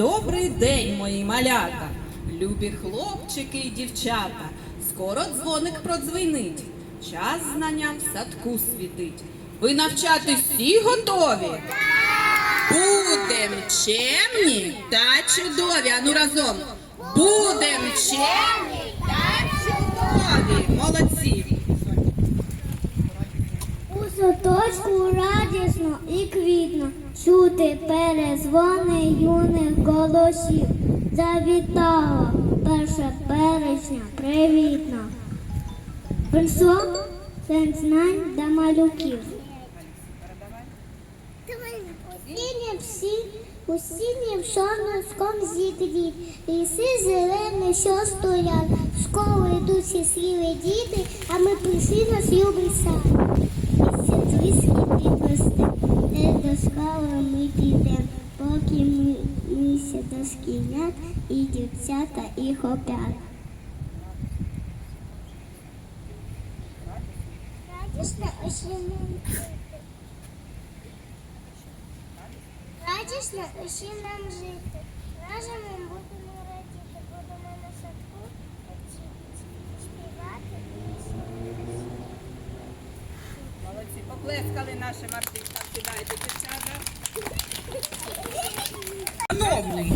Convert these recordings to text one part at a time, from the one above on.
Добрий день, мої малята, любі хлопчики і дівчата. Скоро дзвоник продзвенить, час знанням в садку світить. Ви навчати всі готові? Будем чемні та чудові. Ану разом. Будем чемні та чудові. Молодці. У садочку радісно і квітно чути перезвони юних голосів. Завітала перша березня привітна. Прийшло день знань для малюків. Осіння всі, у осіннім сонечком зігрів, ліси зелені, що стоять, в школу йдуть всі сіли діти, а ми прийшли на любий сад. Місяць виски підвести, де до скали ми підем, поки ми місяць до шкілят і дівчата і хопят. Радісно осінним Радісно усім нам жити. Разом ми будемо радіти, будемо на садку вчитись, співати і слухати. Молодці, поплескали нашим артистам. Сідайте, дівчата.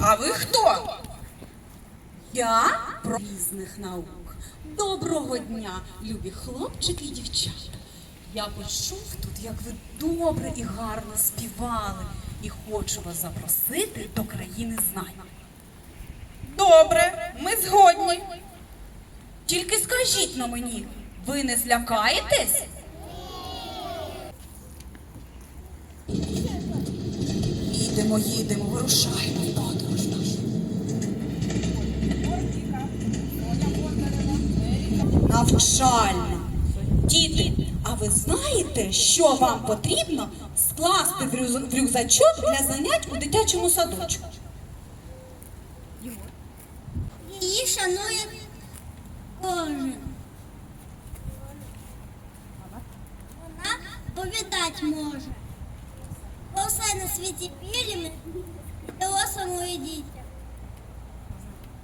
А ви хто? Я про різних наук. Доброго дня, любі хлопчики і дівчата. Я почув тут, як ви добре і гарно співали, і хочу вас запросити до країни знань. Добре, ми згодні. Тільки скажіть на мені, ви не злякаєтесь? Їдемо, їдемо, вирушаємо в подорож нашу. Навчальна. Діти, а ви знаєте, що вам потрібно скласти в рюкзачок для занять у дитячому садочку? Її шанує кожен. Вона повідать може. Бо все на світі вільне, дорослому і дітям.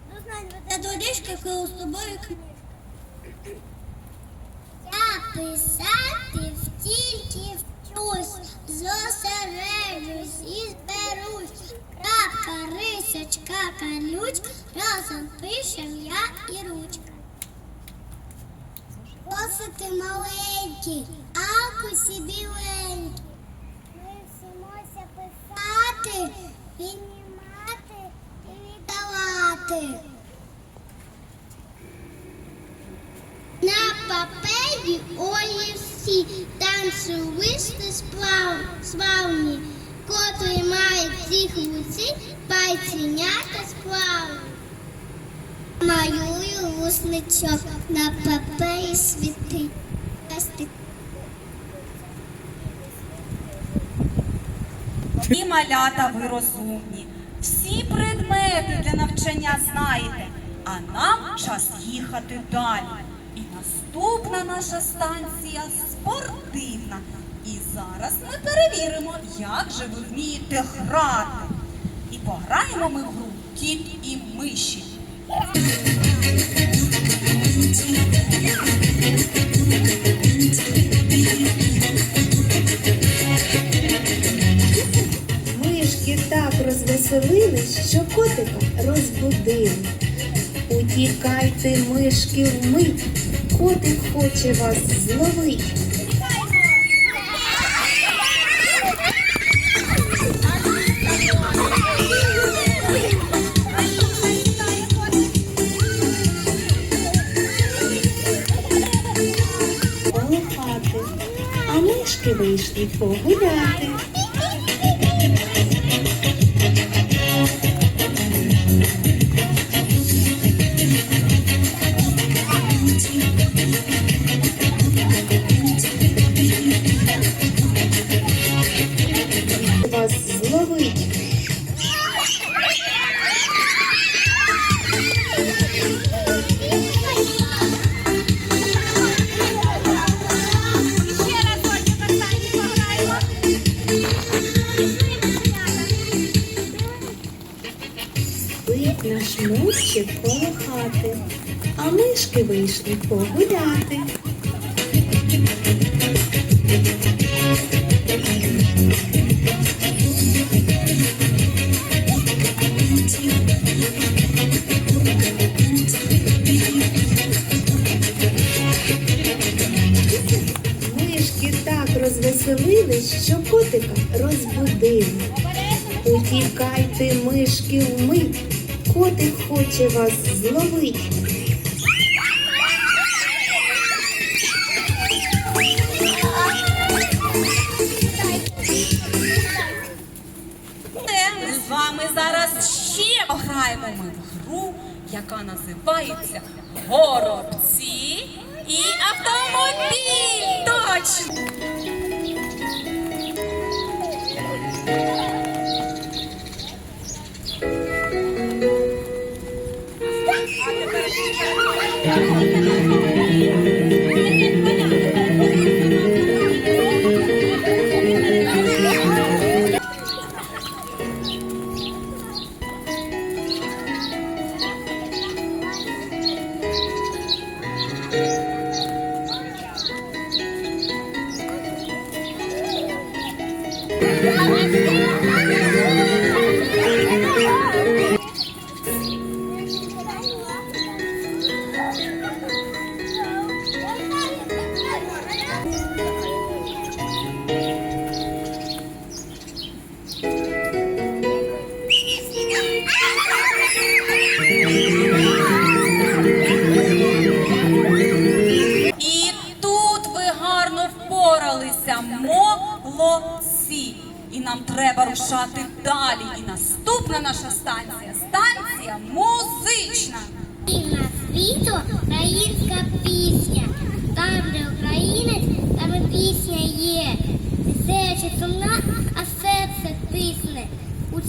До знань веде доріжки, коли з тобою книжка. Я писати тільки вчусь, зосереджусь і зберусь. Крапка, рисочка, калючка, разом пишем я і ручка. Досити маленький, акусі біленький. Віддавати. На папері олівці танцювисти сплав, славні, котрі мають ці хлуці, пайцінята сплавні. Малюю русничок, на папері. Пестик. І малята ви розумні. Предмети для навчання знаєте, а нам час їхати далі. І наступна наша станція спортивна. І зараз ми перевіримо, як же ви вмієте грати. І пограємо ми в гру кіт і миші. Мишки розвеселились, що котика розбудили. Утікайте, мишки, вмить, котик хоче вас зловить. Коло хати, а мишки вийшли погуляти. А вийшли погуляти. Мишки так розвеселились, що котика розбудили. Утікайте, мишки, вмить, котик хоче вас зловить. Яка називається Горобці і автомобіль. Точно!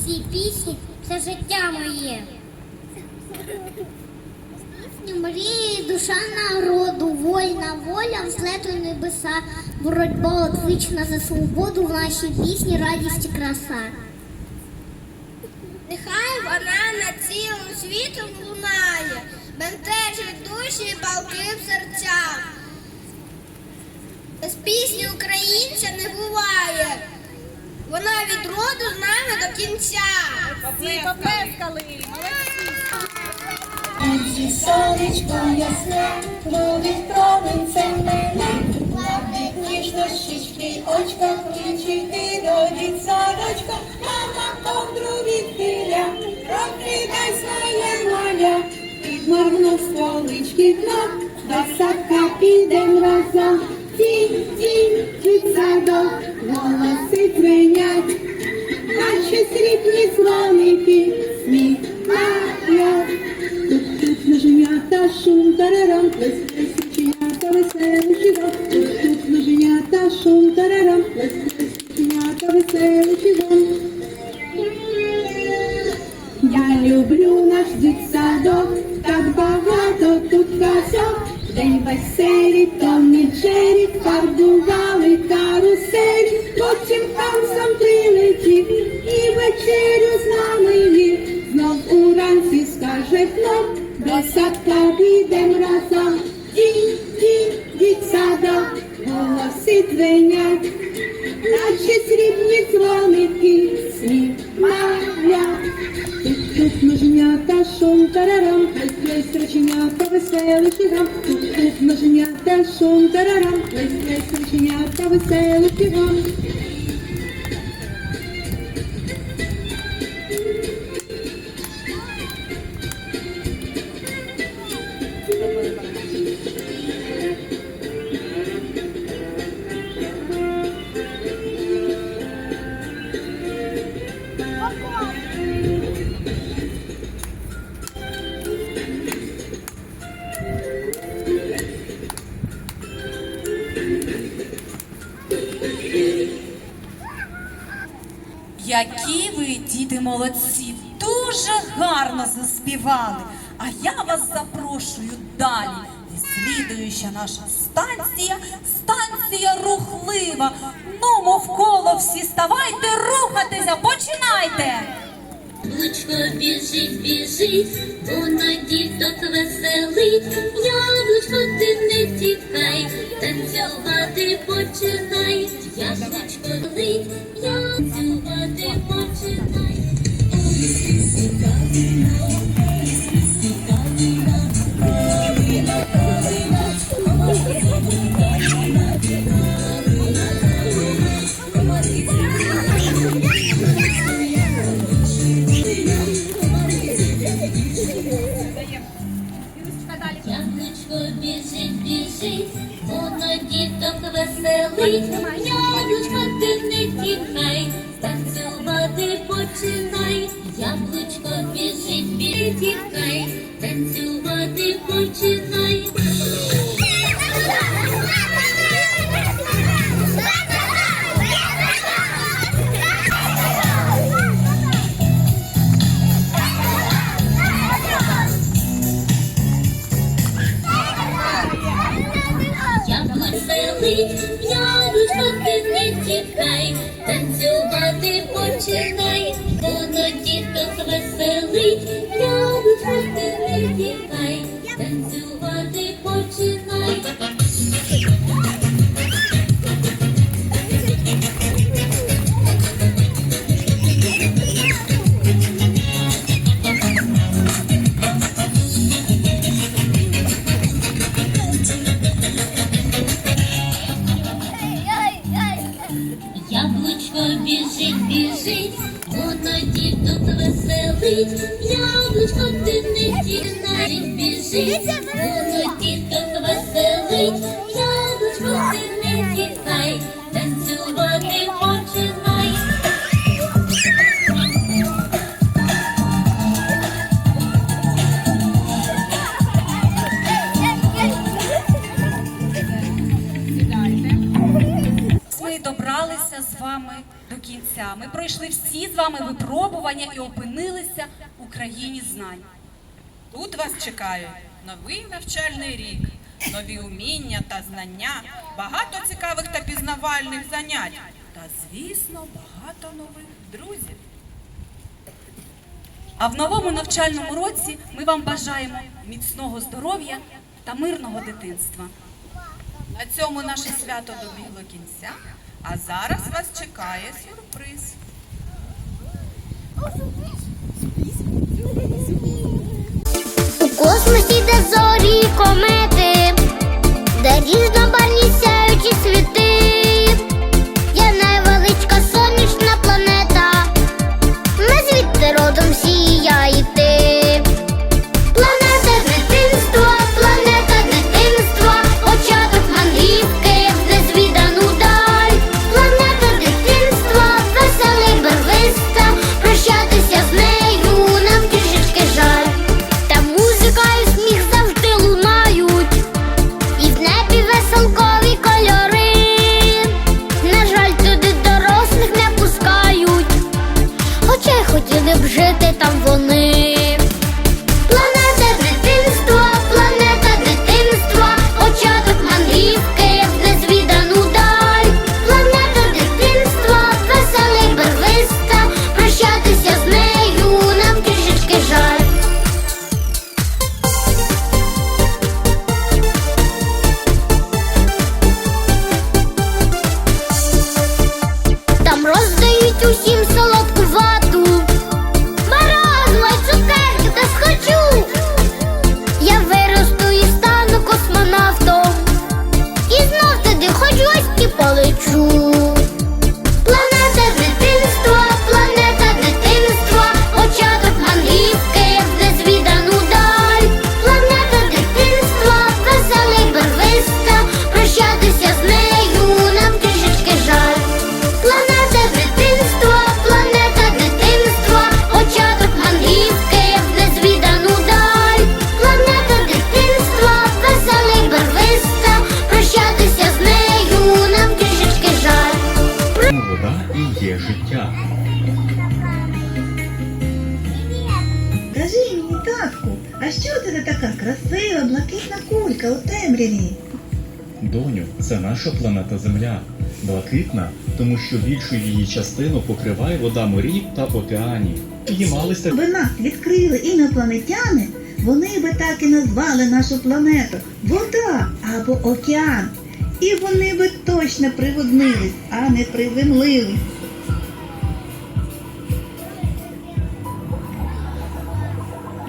Цій пісні все життя моє. Мрії, душа народу, вольна воля, взлету небеса, боротьба отвична за свободу в нашій пісні, радість і краса. Нехай вона над цілим світом лунає, бентежить душі балки в серцях. Без пісні українця не буває. Вона від роду з нами до кінця. Поплескали. Вранці сонечко ясне, любить промінцем мене, Плавить ніжно щічки, очка, ключики до дітсадочка, мама ковдру відхиля, прокидай своє маля, підморгнув стволички дно, до садка підем разом, тінь, тінь, дітсадок, голоси дзвенять, Наші срібні слоники, сміх, маля. Тут тут ноженята, шум, тарарам, плес. Тут тут ноженята, шум, тарарам, плес. Я люблю наш дитсадок, плес, рученята, веселий чигам. Тут тут Які ви, діти молодці, дуже гарно заспівали. А я вас запрошую далі. Слідуюча наша станція, станція рухлива. Ну, мовколо всі ставайте, рухатися, починайте. Яблучко біжить, біжить, вона діток веселить, яблучко ти не тікай, танцювати починай, яблучко лить. 我知。Дівчиночка біжить, танцювати починай. Please. шляхами випробування і опинилися у країні знань. Тут вас чекають новий навчальний рік, нові уміння та знання, багато цікавих та пізнавальних занять та, звісно, багато нових друзів. А в новому навчальному році ми вам бажаємо міцного здоров'я та мирного дитинства. На цьому наше свято добігло кінця, а зараз вас чекає сюрприз. У космосі де зорі комети, де різні наша планета Земля блакитна, тому що більшу її частину покриває вода морів та океанів. Їмалися. Аби нас відкрили інопланетяни, вони би так і назвали нашу планету вода або океан. І вони би точно приводнились, а не привинлились.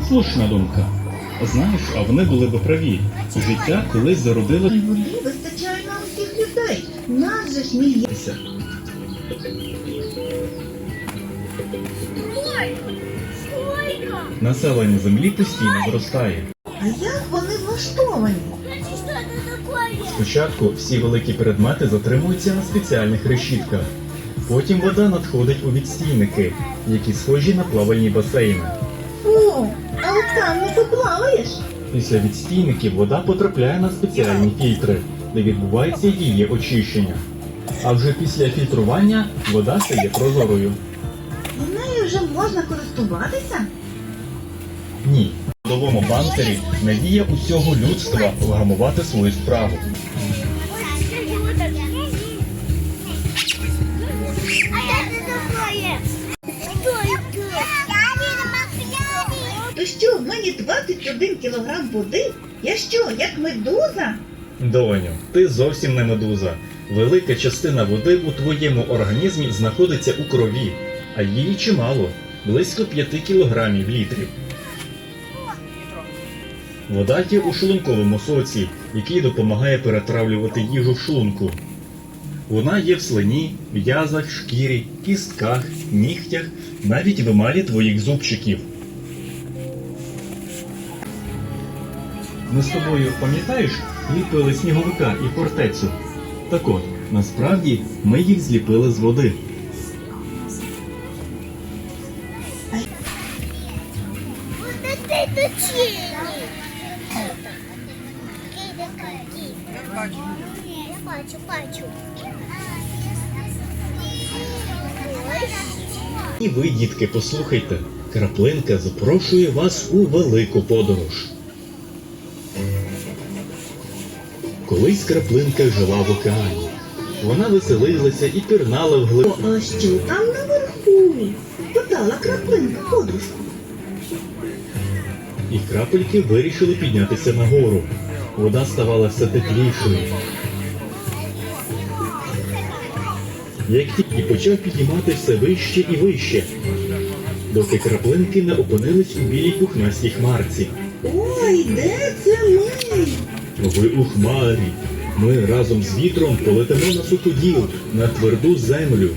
Слушна думка. Знаєш, а вони були би праві. Життя колись зародило... Води вистачає нам людей. Нас же ж мільйонів. Населення землі постійно зростає. А як вони влаштовані? Спочатку всі великі предмети затримуються на спеціальних решітках. Потім вода надходить у відстійники, які схожі на плавальні басейни. О, але там не поплаваєш. Після відстійників вода потрапляє на спеціальні фільтри, де відбувається її очищення. А вже після фільтрування вода стає прозорою. І нею вже можна користуватися. Ні. В новому бантері надія усього людства вгамувати свою справу. То що, в мені 21 кілограм води? Я що, як медуза? Доню, ти зовсім не медуза. Велика частина води у твоєму організмі знаходиться у крові, а її чимало близько 5 кілограмів літрів. Вода є у шлунковому соці, який допомагає перетравлювати їжу в шлунку. Вона є в слині, м'язах, шкірі, кістках, нігтях, навіть в емалі твоїх зубчиків. Ми з тобою, пам'ятаєш, ліпили сніговика і фортецю? Так от, насправді ми їх зліпили з води. Бачу, бачу. І ви, дітки, послухайте, краплинка запрошує вас у велику подорож. Колись краплинка жила в океані. Вона веселилася і пірнала вглиб. О, а що там наверху? Подала краплинка подружку. І крапельки вирішили піднятися нагору. Вода ставала все теплішою. Як тільки почав підіймати все вище і вище, доки краплинки не опинились у білій пухнастій хмарці. Ой, де це ми? Ви у хмарі. Ми разом з вітром полетимо на суходіл, на тверду землю.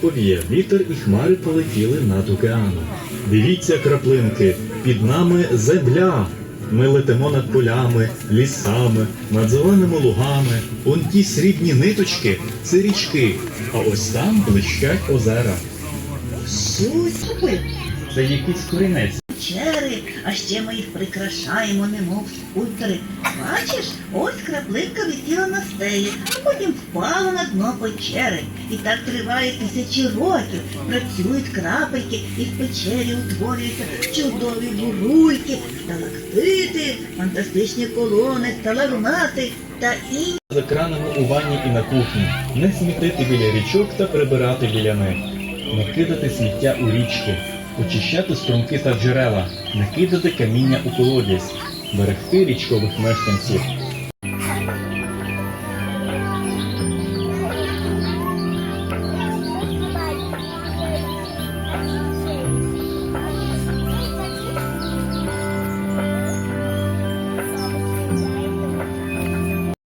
Повіяв вітер і хмари полетіли над океаном. Дивіться, краплинки, під нами земля. Ми летимо над полями, лісами, над зеленими лугами. Он ті срібні ниточки це річки, а ось там блищать озера. Щось. Це якийсь корінець. Печери, а ще ми їх прикрашаємо, немов скульптори. Бачиш, ось краплинка висіла на стелі, а потім впала на дно печери. І так триває тисячі років. Працюють крапельки, і в печері утворюються чудові бурульки, сталактити, фантастичні колони, сталагнати та інші. За кранами у ванні і на кухні, не смітити біля річок та прибирати біля них, не кидати сміття у річки, очищати струмки та джерела, накидати каміння у колодязь, берегти річкових мешканців,